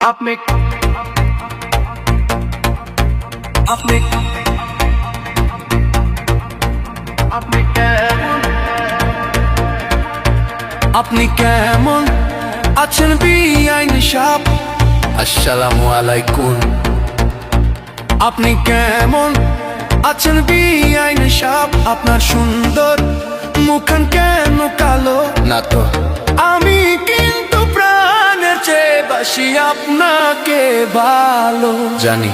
আপনি আপনি আপনি কেমন আপনি কেমন আছেন বিআইন সাপ আসসালামু আলাইকুম। আপনি কেমন আছেন বিআইন সাপ আপনার সুন্দর মুখান কেন কালো? না তো। আমি প্রাণের চেয়ে বাসি আপনাকে ভালো। জানি।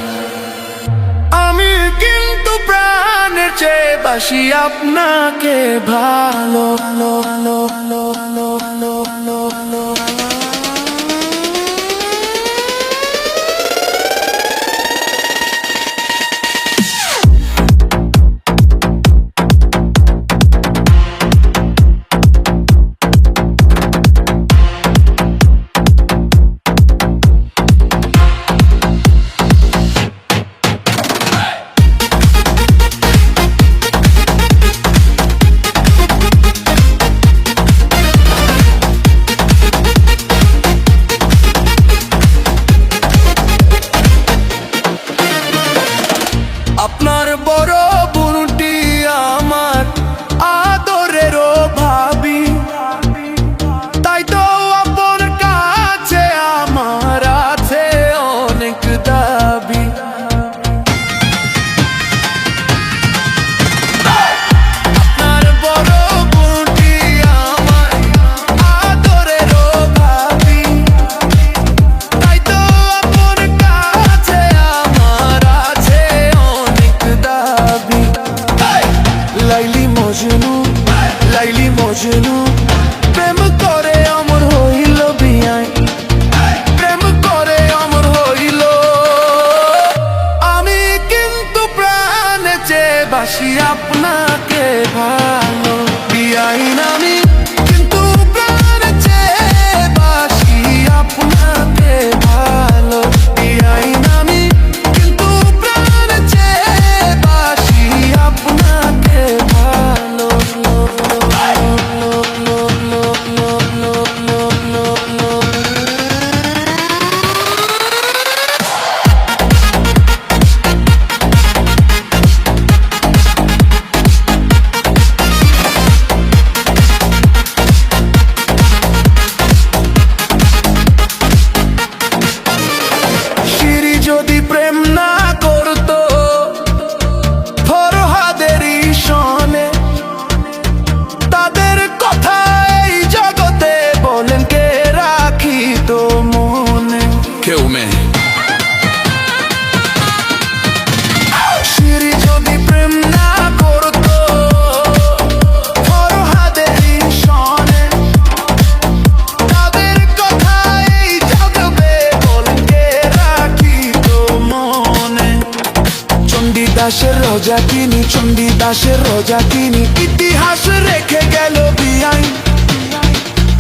আমি কিন্তু প্রাণের চেয়ে বাসি আপনাকে ভালো ভালো ভালো ভালো ভালো ভালো ভালো। তোমাকে ভালো বিয়াই চণ্ডীদাসের রোজা কিনি, চণ্ডীদাসের রোজা কিনি। ইতিহাস রেখে গেল বিআইন।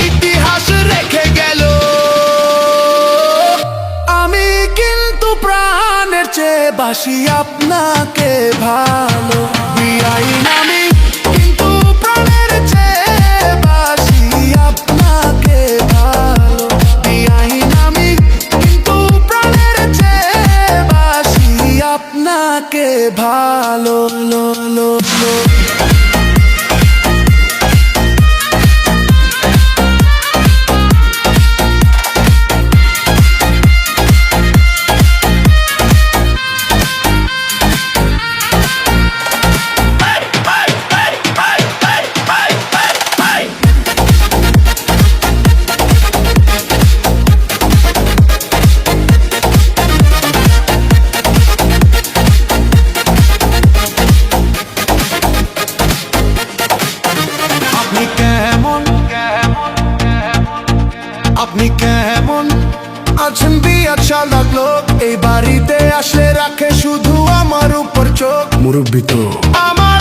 ইতিহাস রেখে গেল। আমি কিন্তু প্রাণের চেয়ে বাসি আপনাকে ভালো। no, no. আছেন বিয়া চালাক লোক। এই বাড়িতে আসলে রাখে শুধু আমার উপর চোখ। মুরব্বী তো। আমার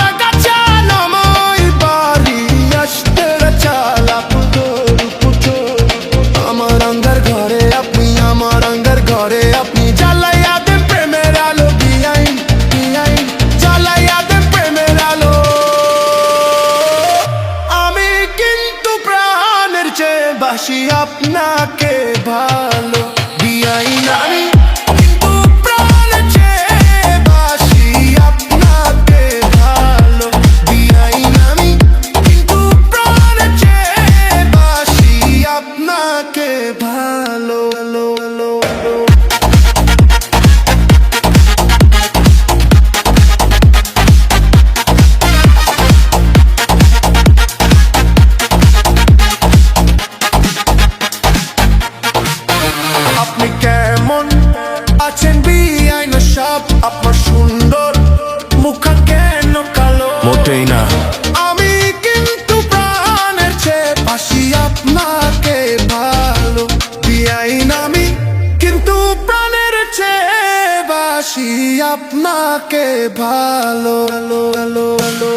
চেয়ে বাসি আপনাকে ভালো ভালো ভালো।